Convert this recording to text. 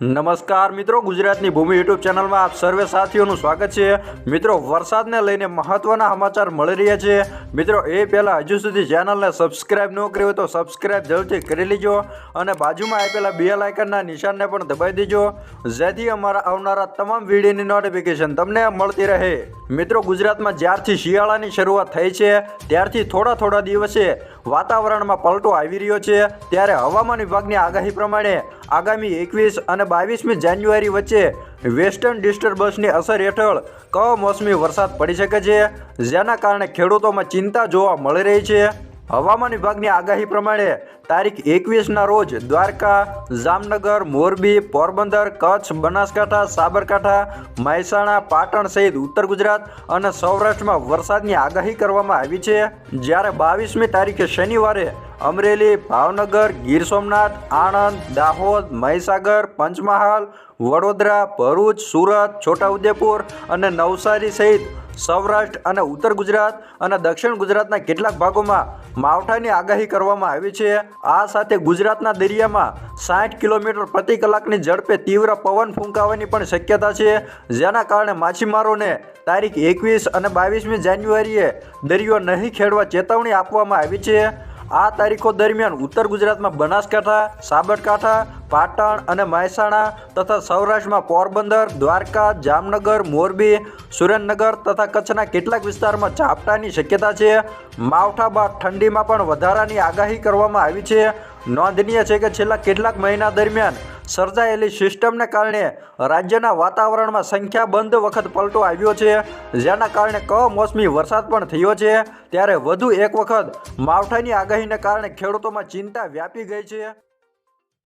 નમસ્કાર મિત્રો, ગુજરાતની ભૂમિ યુટ્યુબ ચેનલમાં આપ સર્વે સાથીઓનું સ્વાગત છે. મિત્રો, વરસાદને લઈને મહત્વના સમાચાર મળી રહ્યા છે. મિત્રો, એ પહેલાં હજુ સુધી ચેનલને સબસ્ક્રાઈબ ન કરી હોય તો સબસ્ક્રાઇબ જરૂરથી કરી લેજો અને બાજુમાં આપેલા બે લાઇકનના નિશાનને પણ દબાવી દેજો. જેથી અમારા આવનારા તમામ વિડીયોની નોટિફિકેશન તમને મળતી રહે. મિત્રો, ગુજરાતમાં જ્યારથી શિયાળાની શરૂઆત થઈ છે, ત્યારથી થોડા થોડા દિવસે વાતાવરણમાં પલટો આવી રહ્યો છે. ત્યારે હવામાન વિભાગની આગાહી પ્રમાણે આગામી એકવીસ અને બાવીસમી જાન્યુઆરી વચ્ચે વેસ્ટર્ન ડિસ્ટર્બન્સની અસર હેઠળ કમોસમી વરસાદ પડી શકે છે. જેના કારણે ખેડૂતોમાં ચિંતા જોવા મળી રહી છે. હવામાન વિભાગની આગાહી પ્રમાણે તારીખ એકવીસના રોજ દ્વારકા, જામનગર, મોરબી, પોરબંદર, કચ્છ, બનાસકાંઠા, સાબરકાંઠા, મહેસાણા, પાટણ સહિત ઉત્તર ગુજરાત અને સૌરાષ્ટ્રમાં વરસાદની આગાહી કરવામાં આવી છે. જ્યારે બાવીસમી તારીખે શનિવારે અમરેલી, ભાવનગર, ગીર સોમનાથ, આણંદ, દાહોદ, મહીસાગર, પંચમહાલ, વડોદરા, ભરૂચ, સુરત, છોટાઉદેપુર અને નવસારી સહિત સૌરાષ્ટ્ર અને ઉત્તર ગુજરાત અને દક્ષિણ ગુજરાતના કેટલાક ભાગોમાં માવઠાની આગાહી કરવામાં આવી છે. આ સાથે ગુજરાતના દરિયામાં સાઠ કિલોમીટર પ્રતિ કલાકની ઝડપે તીવ્ર પવન ફૂંકાવાની પણ શક્યતા છે. જેના કારણે માછીમારોને તારીખ એકવીસ અને બાવીસમી જાન્યુઆરીએ દરિયો નહીં ખેડવા ચેતવણી આપવામાં આવી છે. આ તારીખો દરમિયાન ઉત્તર ગુજરાતમાં બનાસકાંઠા, સાબરકાંઠા, પાટણ અને મહેસાણા તથા સૌરાષ્ટ્રમાં પોરબંદર, દ્વારકા, જામનગર, મોરબી, સુરેન્દ્રનગર તથા કચ્છના કેટલાક વિસ્તારમાં ઝાપટાની શક્યતા છે. માવઠા બાદ ઠંડીમાં પણ વધારાની આગાહી કરવામાં આવી છે. નોંધનીય છે કે છેલ્લા કેટલાક મહિના દરમિયાન સર્જાયેલી સિસ્ટમને કારણે રાજ્યના વાતાવરણમાં સંખ્યાબંધ વખત પલટો આવ્યો છે. જેના કારણે કમોસમી વરસાદ પણ થયો છે. ત્યારે વધુ એક વખત માવઠાની આગાહીને કારણે ખેડૂતોમાં ચિંતા વ્યાપી ગઈ છે.